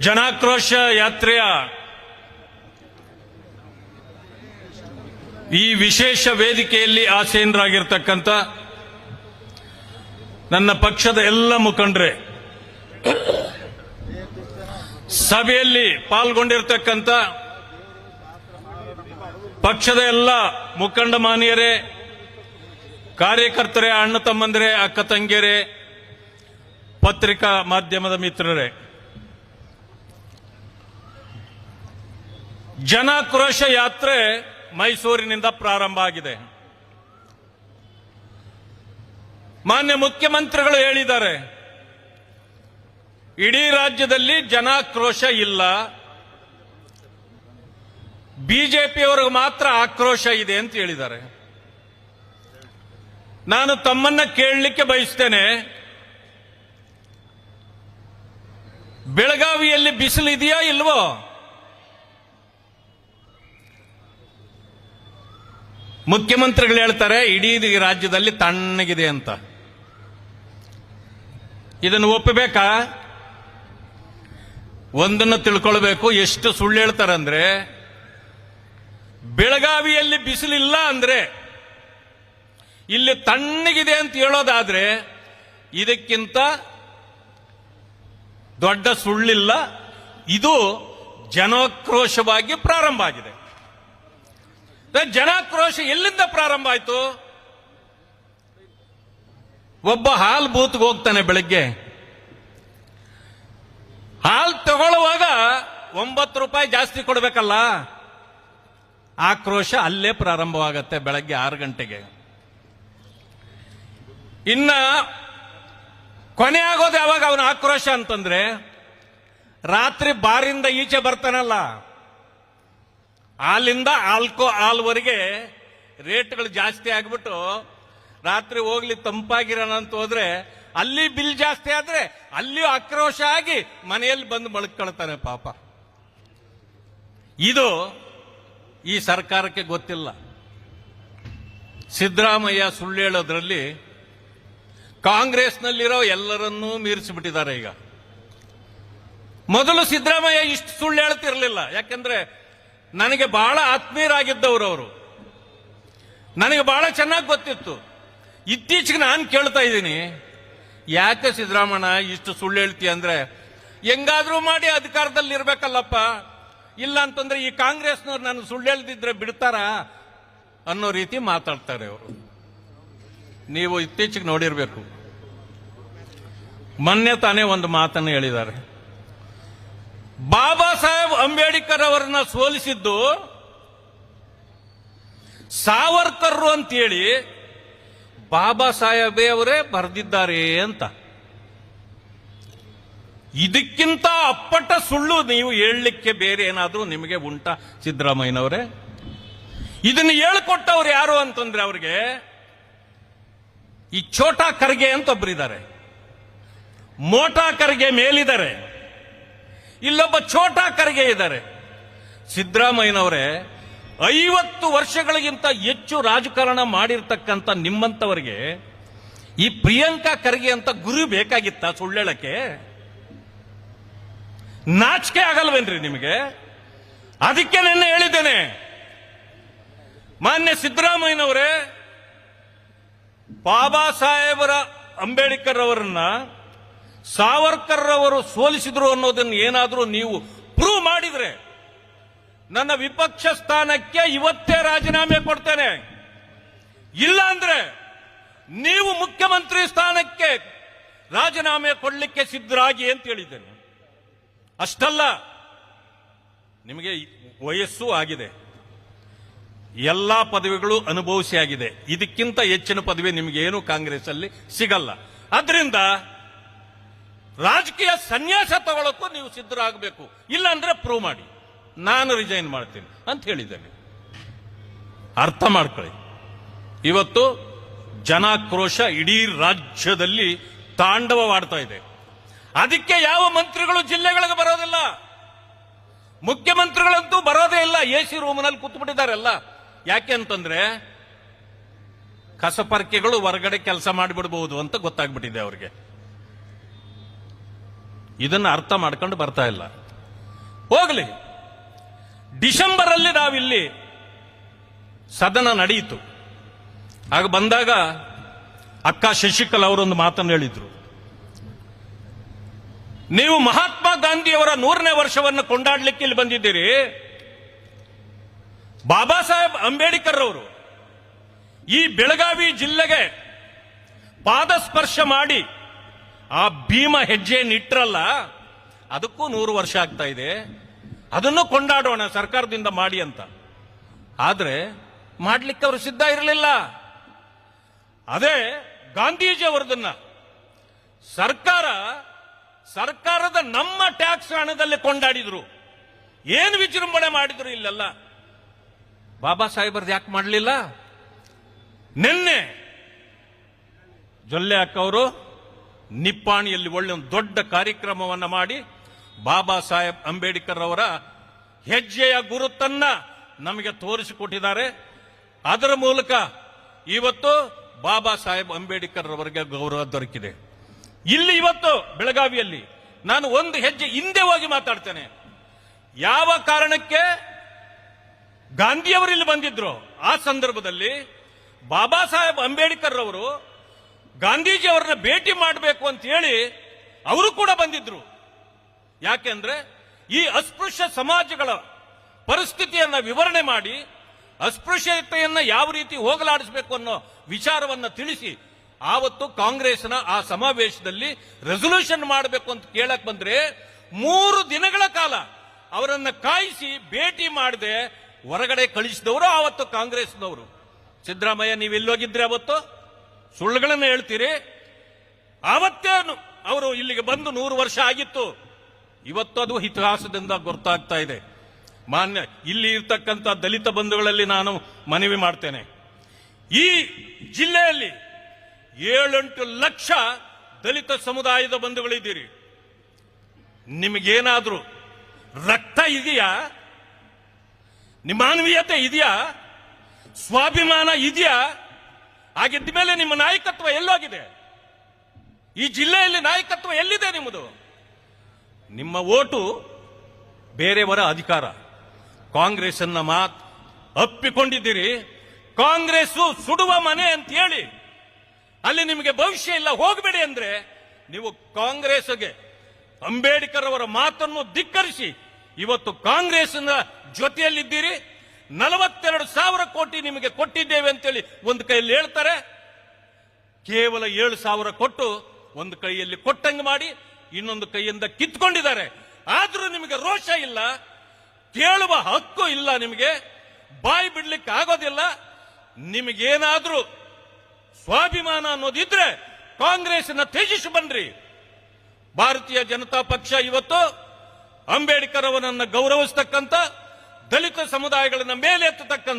ಜನಾಕ್ರೋಶ ಯಾತ್ರೆಯ ಈ ವಿಶೇಷ ವೇದಿಕೆಯಲ್ಲಿ ಆಸೀನರಾಗಿರ್ತಕ್ಕಂಥ ನನ್ನ ಪಕ್ಷದ ಎಲ್ಲ ಮುಖಂಡರೇ, ಸಭೆಯಲ್ಲಿ ಪಾಲ್ಗೊಂಡಿರ್ತಕ್ಕಂಥ ಪಕ್ಷದ ಎಲ್ಲ ಮುಖಂಡ ಮಾನ್ಯರೇ, ಕಾರ್ಯಕರ್ತರೇ, ಅಣ್ಣ ತಮ್ಮಂದಿರೇ, ಅಕ್ಕ ತಂಗಿಯರೇ, ಪತ್ರಿಕಾ ಮಾಧ್ಯಮದ ಮಿತ್ರರೇ ಜನಾಕ್ರೋಶ ಯಾತ್ರೆ ಮೈಸೂರಿನಿಂದ ಪ್ರಾರಂಭ ಆಗಿದೆ. ಮಾನ್ಯ ಮುಖ್ಯಮಂತ್ರಿಗಳು ಹೇಳಿದ್ದಾರೆ, ಇಡೀ ರಾಜ್ಯದಲ್ಲಿ ಜನಾಕ್ರೋಶ ಇಲ್ಲ. ಬಿಜೆಪಿಯವರಿಗೆ ಮಾತ್ರ ಆಕ್ರೋಶ ಇದೆ ಅಂತ ಹೇಳಿದ್ದಾರೆ. ನಾನು ತಮ್ಮನ್ನ ಕೇಳಲಿಕ್ಕೆ ಬಯಸ್ತೇನೆ, ಬೆಳಗಾವಿಯಲ್ಲಿ ಬಿಸಿಲು ಇದೆಯಾ ಇಲ್ವೋ? ಮುಖ್ಯಮಂತ್ರಿಗಳು ಹೇಳ್ತಾರೆ, ಇಡೀ ರಾಜ್ಯದಲ್ಲಿ ತಣ್ಣಗಿದೆ ಅಂತ. ಇದನ್ನು ಒಪ್ಪಬೇಕಾ? ಒಂದನ್ನು ತಿಳ್ಕೊಳ್ಬೇಕು. ಎಷ್ಟು ಸುಳ್ಳು ಹೇಳ್ತಾರೆ ಅಂದ್ರೆ, ಬೆಳಗಾವಿಯಲ್ಲಿ ಬಿಸಿಲಿಲ್ಲ ಅಂದ್ರೆ, ಇಲ್ಲಿ ತಣ್ಣಗಿದೆ ಅಂತ ಹೇಳೋದಾದ್ರೆ, ಇದಕ್ಕಿಂತ ದೊಡ್ಡ ಸುಳ್ಳಿಲ್ಲ. ಇದು ಜನಕ್ರೋಶವಾಗಿ ಪ್ರಾರಂಭ ಆಗಿದೆ. ಜನಾಕ್ರೋಶ ಎಲ್ಲಿಂದ ಪ್ರಾರಂಭ ಆಯ್ತು? ಒಬ್ಬ ಹಾಲ್ ಬೂತ್ಗೆ ಹೋಗ್ತಾನೆ ಬೆಳಗ್ಗೆ. ಹಾಲ್ ತಗೊಳ್ಳುವಾಗ ಒಂಬತ್ತು ರೂಪಾಯಿ ಜಾಸ್ತಿ ಕೊಡಬೇಕಲ್ಲ? ಆಕ್ರೋಶ ಅಲ್ಲೇ ಪ್ರಾರಂಭವಾಗತ್ತೆ ಬೆಳಗ್ಗೆ ಆರು ಗಂಟೆಗೆ. ಇನ್ನ ಕೊನೆ ಆಗೋದು ಯಾವಾಗ ಅವನ ಆಕ್ರೋಶ ಅಂತಂದ್ರೆ? ರಾತ್ರಿ ಬಾರಿಂದ ಈಚೆ ಬರ್ತಾನಲ್ಲ. ಹಾಲಿಂದ ಆಲ್ಕೋ ಹಾಲ್ವರೆಗೆ ರೇಟ್ಗಳು ಜಾಸ್ತಿ ಆಗ್ಬಿಟ್ಟು ರಾತ್ರಿ ಹೋಗ್ಲಿ ತಂಪಾಗಿರೋಣ ಅಂತ ಹೋದ್ರೆ ಅಲ್ಲಿ ಬಿಲ್ ಜಾಸ್ತಿ ಆದ್ರೆ ಅಲ್ಲಿ ಆಕ್ರೋಶ ಆಗಿ ಮನೆಯಲ್ಲಿ ಬಂದು ಮಳ್ಕೊಳ್ತಾನೆ ಪಾಪ. ಇದು ಈ ಸರ್ಕಾರಕ್ಕೆ ಗೊತ್ತಿಲ್ಲ. ಸಿದ್ದರಾಮಯ್ಯ ಸುಳ್ಳು ಹೇಳೋದ್ರಲ್ಲಿ ಕಾಂಗ್ರೆಸ್ನಲ್ಲಿರೋ ಎಲ್ಲರನ್ನೂ ಮೀರಿಸಿಬಿಟ್ಟಿದ್ದಾರೆ ಈಗ. ಮೊದಲು ಸಿದ್ದರಾಮಯ್ಯ ಇಷ್ಟು ಸುಳ್ಳು ಹೇಳ್ತಿರ್ಲಿಲ್ಲ. ಯಾಕಂದ್ರೆ ನನಗೆ ಬಹಳ ಆತ್ಮೀಯರಾಗಿದ್ದವರು ಅವರು. ನನಗೆ ಬಹಳ ಚೆನ್ನಾಗಿ ಗೊತ್ತಿತ್ತು. ಇತ್ತೀಚೆಗೆ ನಾನು ಕೇಳ್ತಾ ಇದ್ದೀನಿ, ಯಾಕೆ ಸಿದ್ದರಾಮಣ್ಣ ಇಷ್ಟು ಸುಳ್ಳು ಹೇಳ್ತಿ ಅಂದ್ರೆ, ಹೆಂಗಾದ್ರೂ ಮಾಡಿ ಅಧಿಕಾರದಲ್ಲಿ ಇರ್ಬೇಕಲ್ಲಪ್ಪ. ಇಲ್ಲ ಅಂತಂದ್ರೆ ಈ ಕಾಂಗ್ರೆಸ್ನವ್ರು ನಾನು ಸುಳ್ಳು ಹೇಳ್ದಿದ್ರೆ ಬಿಡ್ತಾರಾ ಅನ್ನೋ ರೀತಿ ಮಾತಾಡ್ತಾರೆ ಅವರು. ನೀವು ಇತ್ತೀಚೆಗೆ ನೋಡಿರ್ಬೇಕು. ಮೊನ್ನೆ ತಾನೇ ಒಂದು ಮಾತನ್ನು ಹೇಳಿದ್ದಾರೆ. ಬಾಬಾ ಸಾಹೇಬ್ ಅಂಬೇಡ್ಕರ್ ಅವರನ್ನ ಸೋಲಿಸಿದ್ದು ಸಾವರ್ಕರ್ ಅಂತೇಳಿ ಬಾಬಾ ಸಾಹೇಬೇ ಅವರೇ ಬರೆದಿದ್ದಾರೆ ಅಂತ. ಇದಕ್ಕಿಂತ ಅಪ್ಪಟ ಸುಳ್ಳು ನೀವು ಹೇಳಲಿಕ್ಕೆ ಬೇರೆ ಏನಾದರೂ ನಿಮಗೆ ಉಂಟ ಸಿದ್ದರಾಮಯ್ಯನವರೇ? ಇದನ್ನು ಹೇಳ್ಕೊಟ್ಟವ್ರು ಯಾರು ಅಂತಂದ್ರೆ ಅವ್ರಿಗೆ ಈ ಛೋಟಾ ಖರ್ಗೆ ಅಂತ ಒಬ್ಬರಿದ್ದಾರೆ ಮೋಟಾ ಖರ್ಗೆ ಮೇಲಿದ್ದಾರೆ. ಇಲ್ಲೊಬ್ಬ ಛೋಟಾ ಖರ್ಗೆ ಇದ್ದಾರೆ. ಸಿದ್ದರಾಮಯ್ಯನವರೇ, ಐವತ್ತು ವರ್ಷಗಳಿಗಿಂತ ಹೆಚ್ಚು ರಾಜಕಾರಣ ಮಾಡಿರ್ತಕ್ಕಂಥ ನಿಮ್ಮಂಥವರಿಗೆ ಈ ಪ್ರಿಯಾಂಕಾ ಖರ್ಗೆ ಅಂತ ಗುರು ಬೇಕಾಗಿತ್ತ ಸುಳ್ಳೇಳಕ್ಕೆ? ನಾಚಿಕೆ ಆಗಲ್ವೇನ್ರಿ ನಿಮಗೆ? ಅದಕ್ಕೆ ನಿನ್ನೆ ಹೇಳಿದ್ದೇನೆ. ಮಾನ್ಯ ಸಿದ್ದರಾಮಯ್ಯನವರೇ, ಬಾಬಾ ಸಾಹೇಬರ ಅಂಬೇಡ್ಕರ್ ಅವರನ್ನ ಸಾವರ್ಕರ್ ಅವರು ಸೋಲಿಸಿದ್ರು ಅನ್ನೋದನ್ನು ಏನಾದರೂ ನೀವು ಪ್ರೂವ್ ಮಾಡಿದ್ರೆ ನನ್ನ ವಿಪಕ್ಷ ಸ್ಥಾನಕ್ಕೆ ಇವತ್ತೇ ರಾಜೀನಾಮೆ ಕೊಡ್ತೇನೆ. ಇಲ್ಲ ಅಂದ್ರೆ ನೀವು ಮುಖ್ಯಮಂತ್ರಿ ಸ್ಥಾನಕ್ಕೆ ರಾಜೀನಾಮೆ ಕೊಡಲಿಕ್ಕೆ ಸಿದ್ಧರಾಗಿ ಅಂತ ಹೇಳಿದ್ದೇನೆ. ಅಷ್ಟಲ್ಲ, ನಿಮಗೆ ವಯಸ್ಸು ಆಗಿದೆ. ಎಲ್ಲ ಪದವಿಗಳು ಅನುಭವಿಸಿ ಇದಕ್ಕಿಂತ ಹೆಚ್ಚಿನ ಪದವಿ ನಿಮಗೇನು ಕಾಂಗ್ರೆಸ್ ಅಲ್ಲಿ ಸಿಗಲ್ಲ. ಅದರಿಂದ ರಾಜಕೀಯ ಸನ್ಯಾಸ ತಗೊಳ್ಳೋಕ್ಕೂ ನೀವು ಸಿದ್ಧರಾಗಬೇಕು. ಇಲ್ಲ ಅಂದ್ರೆ ಪ್ರೂವ್ ಮಾಡಿ. ನಾನು ರಿಜೈನ್ ಮಾಡ್ತೀನಿ ಅಂತ ಹೇಳಿದ್ದೇನೆ. ಅರ್ಥ ಮಾಡ್ಕೊಳ್ಳಿ. ಇವತ್ತು ಜನಾಕ್ರೋಶ ಇಡೀ ರಾಜ್ಯದಲ್ಲಿ ತಾಂಡವವಾಡ್ತಾ ಇದೆ. ಅದಕ್ಕೆ ಯಾವ ಮಂತ್ರಿಗಳು ಜಿಲ್ಲೆಗಳಿಗೆ ಬರೋದಿಲ್ಲ? ಮುಖ್ಯಮಂತ್ರಿಗಳಂತೂ ಬರೋದೇ ಇಲ್ಲ. ಎ ಸಿ ರೂಮ್ನಲ್ಲಿ ಕೂತ್ಬಿಟ್ಟಿದ್ದಾರೆಲ್ಲ. ಯಾಕೆ ಅಂತಂದ್ರೆ ಕಸಪರ್ಕೆಗಳು ಹೊರಗಡೆ ಕೆಲಸ ಮಾಡಿಬಿಡಬಹುದು ಅಂತ ಗೊತ್ತಾಗ್ಬಿಟ್ಟಿದೆ ಅವ್ರಿಗೆ. ಇದನ್ನ ಅರ್ಥ ಮಾಡ್ಕೊಂಡು ಬರ್ತಾ ಇಲ್ಲ. ಹೋಗಲಿ. ಡಿಸೆಂಬರ್ ಅಲ್ಲಿ ನಾವಿಲ್ಲಿ ಸದನ ನಡೆಯಿತು. ಆಗ ಬಂದಾಗ ಅಕ್ಕ ಶಶಿಕಲ್ ಅವರೊಂದು ಮಾತನ್ನು ಹೇಳಿದ್ರು. ನೀವು ಮಹಾತ್ಮ ಗಾಂಧಿಯವರ ನೂರನೇ ವರ್ಷವನ್ನು ಕೊಂಡಾಡ್ಲಿಕ್ಕೆ ಇಲ್ಲಿ ಬಂದಿದ್ದೀರಿ. ಬಾಬಾ ಸಾಹೇಬ್ ಅಂಬೇಡ್ಕರ್ ಅವರು ಈ ಬೆಳಗಾವಿ ಜಿಲ್ಲೆಗೆ ಪಾದಸ್ಪರ್ಶ ಮಾಡಿ ಆ ಭೀಮ ಹೆಜ್ಜೆಯನ್ನಿಟ್ರಲ್ಲ ಅದಕ್ಕೂ ನೂರು ವರ್ಷ ಆಗ್ತಾ ಇದೆ. ಅದನ್ನು ಕೊಂಡಾಡೋಣ, ಸರ್ಕಾರದಿಂದ ಮಾಡಿ ಅಂತ. ಆದ್ರೆ ಮಾಡ್ಲಿಕ್ಕೆ ಅವರು ಸಿದ್ಧ ಇರಲಿಲ್ಲ. ಅದೇ ಗಾಂಧೀಜಿ ಅವರದನ್ನ ಸರ್ಕಾರ, ಸರ್ಕಾರದ ನಮ್ಮ ಟ್ಯಾಕ್ಸ್ ಹಣದಲ್ಲಿ ಕೊಂಡಾಡಿದ್ರು. ಏನು ವಿಜೃಂಭಣೆ ಮಾಡಿದ್ರು ಇಲ್ಲೆಲ್ಲ. ಬಾಬಾ ಸಾಹೇಬರ್ದು ಯಾಕೆ ಮಾಡಲಿಲ್ಲ? ನಿನ್ನೆ ಜೊಲ್ಲೆ ಅಕ್ಕವರು ನಿಪ್ಪಾಣಿಯಲ್ಲಿ ಒಳ್ಳೆ ಒಂದು ದೊಡ್ಡ ಕಾರ್ಯಕ್ರಮವನ್ನು ಮಾಡಿ ಬಾಬಾ ಸಾಹೇಬ್ ಅಂಬೇಡ್ಕರ್ ಅವರ ಹೆಜ್ಜೆಯ ಗುರುತನ್ನ ನಮಗೆ ತೋರಿಸಿಕೊಟ್ಟಿದ್ದಾರೆ. ಅದರ ಮೂಲಕ ಇವತ್ತು ಬಾಬಾ ಸಾಹೇಬ್ ಅಂಬೇಡ್ಕರ್ ಅವರಿಗೆ ಗೌರವ ದೊರಕಿದೆ. ಇಲ್ಲಿ ಇವತ್ತು ಬೆಳಗಾವಿಯಲ್ಲಿ ನಾನು ಒಂದು ಹೆಜ್ಜೆ ಹಿಂದೆ ಹೋಗಿ ಮಾತಾಡ್ತೇನೆ. ಯಾವ ಕಾರಣಕ್ಕೆ ಗಾಂಧಿಯವರು ಇಲ್ಲಿ ಬಂದಿದ್ರು? ಆ ಸಂದರ್ಭದಲ್ಲಿ ಬಾಬಾ ಸಾಹೇಬ್ ಅಂಬೇಡ್ಕರ್ ಅವರು ಗಾಂಧೀಜಿ ಅವರನ್ನ ಭೇಟಿ ಮಾಡಬೇಕು ಅಂತ ಹೇಳಿ ಅವರು ಕೂಡ ಬಂದಿದ್ರು. ಯಾಕೆಂದ್ರೆ ಈ ಅಸ್ಪೃಶ್ಯ ಸಮಾಜಗಳ ಪರಿಸ್ಥಿತಿಯನ್ನ ವಿವರಣೆ ಮಾಡಿ ಅಸ್ಪೃಶ್ಯತೆಯನ್ನ ಯಾವ ರೀತಿ ಹೋಗಲಾಡಿಸಬೇಕು ಅನ್ನೋ ವಿಚಾರವನ್ನ ತಿಳಿಸಿ ಆವತ್ತು ಕಾಂಗ್ರೆಸ್ನ ಆ ಸಮಾವೇಶದಲ್ಲಿ ರೆಸೊಲ್ಯೂಷನ್ ಮಾಡಬೇಕು ಅಂತ ಕೇಳಕ್ ಬಂದ್ರೆ ಮೂರು ದಿನಗಳ ಕಾಲ ಅವರನ್ನ ಕಾಯಿಸಿ ಭೇಟಿ ಮಾಡದೆ ಹೊರಗಡೆ ಕಳಿಸಿದವರು ಆವತ್ತು ಕಾಂಗ್ರೆಸ್ನವರು. ಸಿದ್ದರಾಮಯ್ಯ ನೀವು ಎಲ್ಲೋಗಿದ್ರೆ ಅವತ್ತು? ಸುಳ್ಳುಗಳನ್ನ ಹೇಳ್ತೀರಿ? ಆವತ್ತೇನು ಅವರು ಇಲ್ಲಿಗೆ ಬಂದು ನೂರು ವರ್ಷ ಆಗಿತ್ತು. ಇವತ್ತು ಅದು ಇತಿಹಾಸದಿಂದ ಗೊತ್ತಾಗ್ತಾ ಇದೆ. ಮಾನ್ಯ, ಇಲ್ಲಿ ಇರ್ತಕ್ಕಂಥ ದಲಿತ ಬಂಧುಗಳಲ್ಲಿ ನಾನು ಮನವಿ ಮಾಡ್ತೇನೆ. ಈ ಜಿಲ್ಲೆಯಲ್ಲಿ ಏಳೆಂಟು ಲಕ್ಷ ದಲಿತ ಸಮುದಾಯದ ಬಂಧುಗಳಿದ್ದೀರಿ. ನಿಮಗೇನಾದರೂ ರಕ್ತ ಇದೆಯಾ? ನಿಮ್ಮ ಮಾನವೀಯತೆ ಇದೆಯಾ? ಸ್ವಾಭಿಮಾನ ಇದೆಯಾ? ಹಾಗಿದ್ದ ಮೇಲೆ ನಿಮ್ಮ ನಾಯಕತ್ವ ಎಲ್ಲೋಗಿದೆ? ಈ ಜಿಲ್ಲೆಯಲ್ಲಿ ನಾಯಕತ್ವ ಎಲ್ಲಿದೆ ನಿಮ್ಮದು? ನಿಮ್ಮ ಓಟು ಬೇರೆಯವರ ಅಧಿಕಾರ. ಕಾಂಗ್ರೆಸ್ ಅನ್ನ ಮಾತ್ ಅಪ್ಪಿಕೊಂಡಿದ್ದೀರಿ. ಕಾಂಗ್ರೆಸ್ ಸುಡುವ ಮನೆ ಅಂತ ಹೇಳಿ. ಅಲ್ಲಿ ನಿಮಗೆ ಭವಿಷ್ಯ ಇಲ್ಲ, ಹೋಗಬೇಡಿ ಅಂದ್ರೆ ನೀವು ಕಾಂಗ್ರೆಸ್ಗೆ ಅಂಬೇಡ್ಕರ್ ಅವರ ಮಾತನ್ನು ಧಿಕ್ಕರಿಸಿ, ಇವತ್ತು ಕಾಂಗ್ರೆಸ್ನ ಜೊತೆಯಲ್ಲಿದ್ದೀರಿ. ನಲವತ್ತೆರಡು ಸಾವಿರ ಕೋಟಿ ನಿಮಗೆ ಕೊಟ್ಟಿದ್ದೇವೆ ಅಂತೇಳಿ ಒಂದು ಕೈಯಲ್ಲಿ ಹೇಳ್ತಾರೆ. ಕೇವಲ ಏಳು ಸಾವಿರ ಕೊಟ್ಟು ಒಂದು ಕೈಯಲ್ಲಿ ಕೊಟ್ಟಂಗೆ ಮಾಡಿ ಇನ್ನೊಂದು ಕೈಯಿಂದ ಕಿತ್ಕೊಂಡಿದ್ದಾರೆ. ಆದ್ರೂ ನಿಮಗೆ ರೋಷ ಇಲ್ಲ, ಕೇಳುವ ಹಕ್ಕು ಇಲ್ಲ ನಿಮಗೆ, ಬಾಯಿ ಬಿಡ್ಲಿಕ್ಕೆ ಆಗೋದಿಲ್ಲ. ನಿಮಗೇನಾದ್ರೂ ಸ್ವಾಭಿಮಾನ ಅನ್ನೋದಿದ್ರೆ ಕಾಂಗ್ರೆಸ್ನ ತ್ಯಜಿಸಿ ಬನ್ರಿ ಭಾರತೀಯ ಜನತಾ ಪಕ್ಷ ಇವತ್ತು ಅಂಬೇಡ್ಕರ್ ಅವರನ್ನು ಗೌರವಿಸ್ತಕ್ಕಂಥ ದಲಿತ ಸಮುದಾಯಗಳನ್ನ ಮೇಲೆತ್ತತಕ್ಕಂಥ